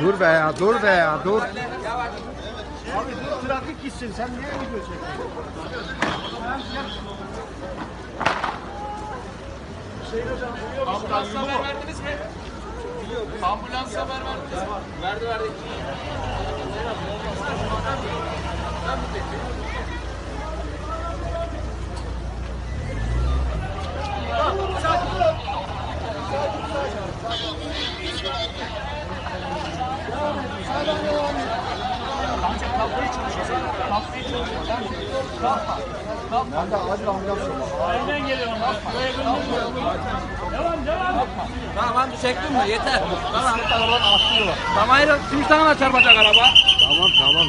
Dur be ya, dur be ya, dur. Abi dur trafik gitsin. Sen niye video çekiyorsun? Hüseyin hocam biliyor musun? Ambulansa haber verdiniz mi? Ambulansa haber verdiniz mi? Verdi verdi. Verdik. Aynen geliyorum. Bak buraya gönderiyorum. Devam devam. Tamam hadi çektin mi? Yeter. Tamam. Tamam hayır. Şimdi sana da çarpacak araba. Tamam